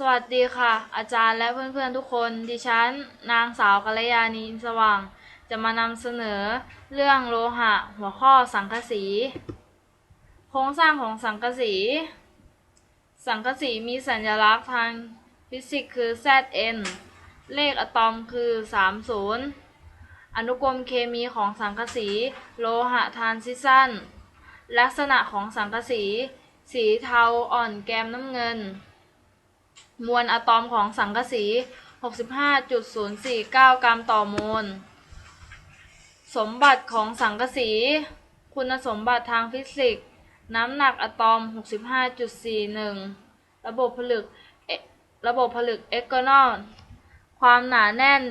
สวัสดีค่ะ อาจารย์และเพื่อนๆทุกคน ดิฉัน นางสาวกัลยาณีอินสว่าง จะมานำเสนอเรื่องโลหะ หัวข้อสังกะสี โครงสร้างของสังกะสี สังกะสีมีสัญลักษณ์ทางฟิสิกส์คือ Zn เลขอะตอมคือ 30 อนุกรมเคมีของสังกะสี โลหะทรานซิชันลักษณะของสังกะสี สีเทาอ่อนแกมน้ำเงิน มวลอะตอมของสังกะสี 65.049 กรัมต่อโมล สมบัติของสังกะสี คุณสมบัติทางฟิสิกส์ น้ำหนักอะตอม 65.41 ระบบผลึก ระบบผลึกเอ็กโกนอลความหนาแน่น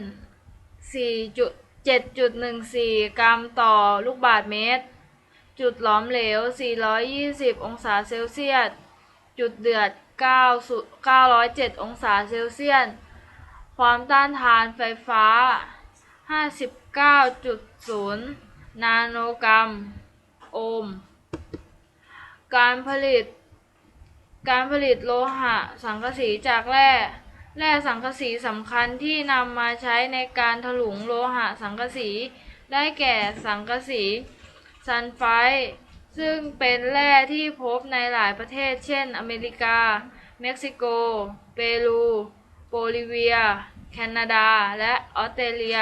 4.7.14 กรัมต่อลูกบาศก์เมตร จุดหลอมเหลว 420 องศาเซลเซียส จุดเดือด 907 องศาเซลเซียส ความต้านทานไฟฟ้า 59.0 นาโนกรัม โอห์ม การผลิต การผลิตโลหะสังกะสีจากแร่แร่สังกะสีสำคัญที่นำมาใช้ในการถลุงโลหะสังกะสี ได้แก่สังกะสีซัลไฟ ซึ่งเป็นแร่ที่พบในหลายประเทศ เช่น อเมริกา เม็กซิโก เปรู โบลิเวีย แคนาดา และออสเตรเลีย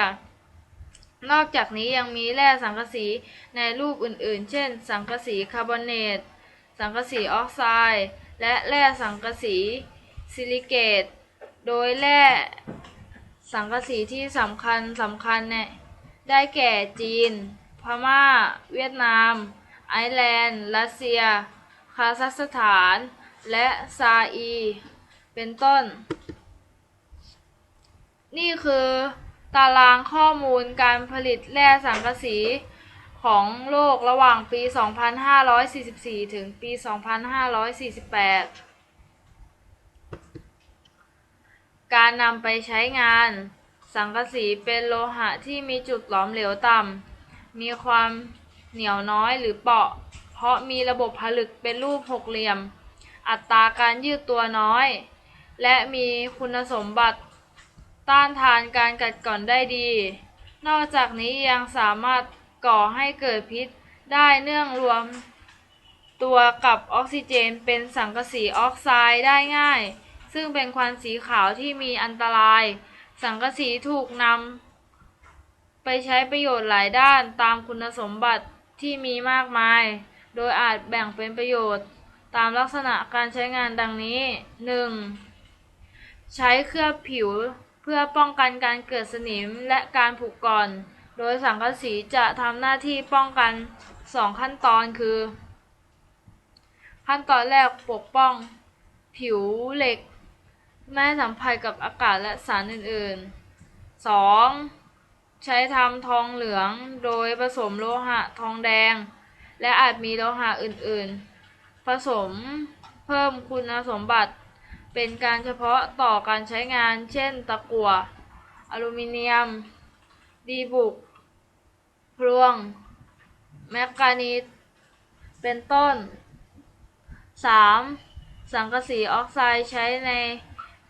นอกจากนี้ยังมีแร่สังกะสีในรูปอื่นๆ เช่น สังกะสีคาร์บอเนต สังกะสีออกไซด์ และแร่สังกะสีซิลิเกต โดยแร่สังกะสีที่สำคัญสำคัญเนี่ยได้แก่จีน พม่า เวียดนาม ไอร์แลนด์ รัสเซีย คาซัคสถาน และซาอี เป็นต้น นี่คือตารางข้อมูลการผลิตแร่สังกะสีของโลกระหว่างปี 2544 ถึงปี 2548 การนำไปใช้งาน สังกะสีเป็นโลหะที่มีจุดหลอมเหลวต่ำ มีความ เหนียวน้อยหรือเปราะ เพราะมีระบบผลึกเป็นรูปหกเหลี่ยม อัตราการยืดตัวน้อย และมีคุณสมบัติต้านทานการกัดกร่อนได้ดี นอกจากนี้ยังสามารถก่อให้เกิดพิษได้เนื่องรวม ตัวกับออกซิเจนเป็นสังกะสีออกไซด์ได้ง่าย ซึ่งเป็นควันสีขาวที่มีอันตราย สังกะสีถูกนำไปใช้ประโยชน์หลายด้านตามคุณสมบัติ ที่มีมากมาย โดยอาจแบ่งเป็นประโยชน์ ตามลักษณะการใช้งานดังนี้ 1. ใช้เคลือบผิวเพื่อป้องกันการเกิดสนิมและการผุก่อน โดยสังกะสีจะทำหน้าที่ป้องกัน 2 ขั้นตอนคือ ขั้นตอนแรกปกป้อง ผิวเหล็ก ไม่สัมผัสกับอากาศและสารอื่นๆ 2. ใช้ทำทองเหลืองโดยผสมโลหะทองแดง และอาจมีโลหะอื่นๆ ผสมเพิ่มคุณสมบัติ เป็นการเฉพาะต่อการใช้งาน เช่น ตะกั่วอลูมิเนียม ดีบุก พลวง แมกกานีสเป็นต้น 3. สังกะสีออกไซด์ใช้ใน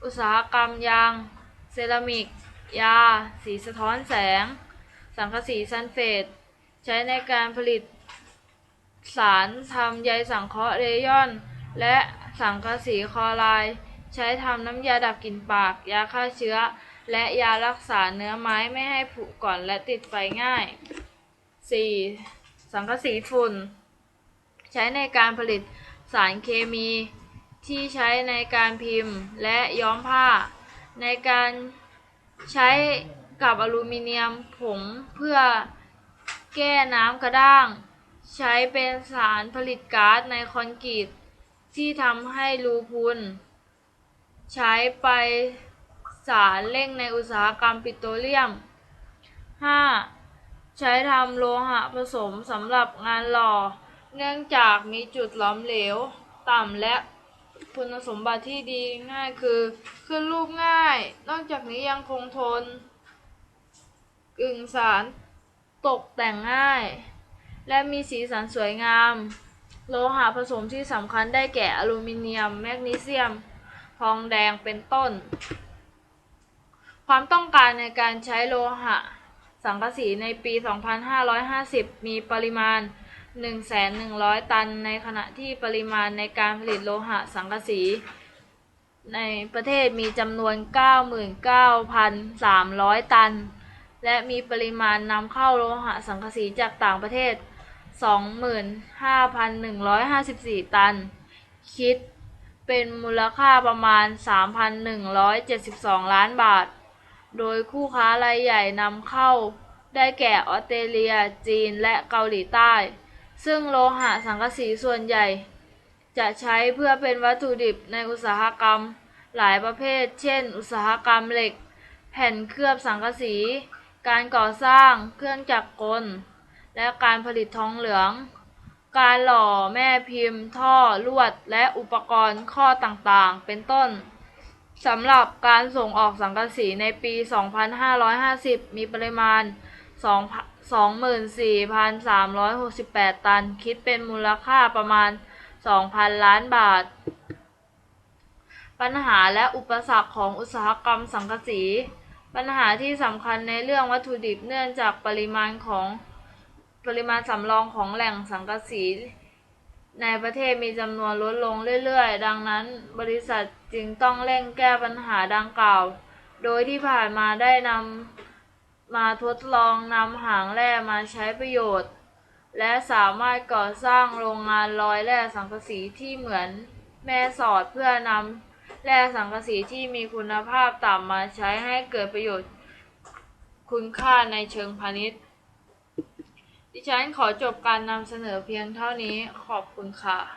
อุตสาหกรรมยาง เซรามิก ยา สีสะท้อนแสง สังกะสีซัลเฟต ใช้ในการผลิต สารทำใยสังเคราะห์เรยอน และสังกะสีคลอไรด์ใช้ทำน้ำยาดับกลิ่นปาก ยาฆ่าเชื้อ และยารักษาเนื้อไม้ไม่ให้ผุก่อนและติดไฟง่าย 4. สังกะสีฝุ่น ใช้ในการผลิตสารเคมีที่ใช้ในการพิมพ์และย้อมผ้า ในการ ใช้กับอลูมิเนียมผงเพื่อแก้น้ำกระด้าง ใช้เป็นสารผลิตก๊าซในคอนกรีตที่ทำให้รูพุน ใช้ไปสารเร่งในอุตสาหกรรมปิโตรเลียม 5. ใช้ทำโลหะผสมสำหรับงานหล่อ เนื่องจากมีจุดหลอมเหลว ต่ำและ คุณสมบัติที่ดีง่ายคือ ขึ้นรูปง่าย นอกจากนี้ยังคงทน กึ่งสารตกแต่งง่าย และมีสีสันสวยงาม โลหะผสมที่สำคัญได้แก่อลูมิเนียม แมกนีเซียม ทองแดงเป็นต้น ความต้องการในการใช้โลหะ สังกะสีในปี 2550 มีปริมาณ 1,100 ตัน ในขณะที่ปริมาณในการผลิตโลหะสังกะสี ในประเทศมีจำนวน 99,300 ตัน และมีปริมาณนำเข้าโลหะสังกะสีจากต่างประเทศ 25,154 ตัน คิดเป็นมูลค่าประมาณ 3,172 ล้านบาท โดยคู่ค้ารายใหญ่นำเข้าได้แก่ออสเตรเลีย จีน และเกาหลีใต้ ซึ่งโลหะสังกะสีส่วนใหญ่ จะใช้เพื่อเป็นวัตถุดิบในอุตสาหกรรมหลายประเภท เช่น อุตสาหกรรมเหล็ก แผ่นเคลือบสังกะสี การก่อสร้างเครื่องจักรกล และการผลิตทองเหลือง การหล่อแม่พิมพ์ ท่อลวด และอุปกรณ์ข้อต่างๆ เป็นต้นสำหรับการส่งออกสังกะสีในปี 2550 มีปริมาณ 24,368 ตัน คิดเป็นมูลค่าประมาณ 2,000 ล้านบาท ปัญหาและอุปสรรคของอุตสาหกรรมสังกะสี ปัญหาที่สำคัญในเรื่องวัตถุดิบเนื่องจากปริมาณของปริมาณสำรองของแหล่งสังกะสีในประเทศมีจำนวนลดลงเรื่อยๆ ดังนั้นบริษัทจึงต้องเร่งแก้ปัญหาดังกล่าว โดยที่ผ่านมาได้นำ มาทดลองนำหางแร่มาใช้ประโยชน์ และสามารถก่อสร้างโรงงานร้อยแร่สังกะสีที่เหมือนแม่สอดเพื่อนำแร่สังกะสีที่มีคุณภาพต่ำมาใช้ให้เกิดประโยชน์ คุณค่าในเชิงพาณิชย์ ดิฉันขอจบการนำเสนอเพียงเท่านี้ขอบคุณค่ะ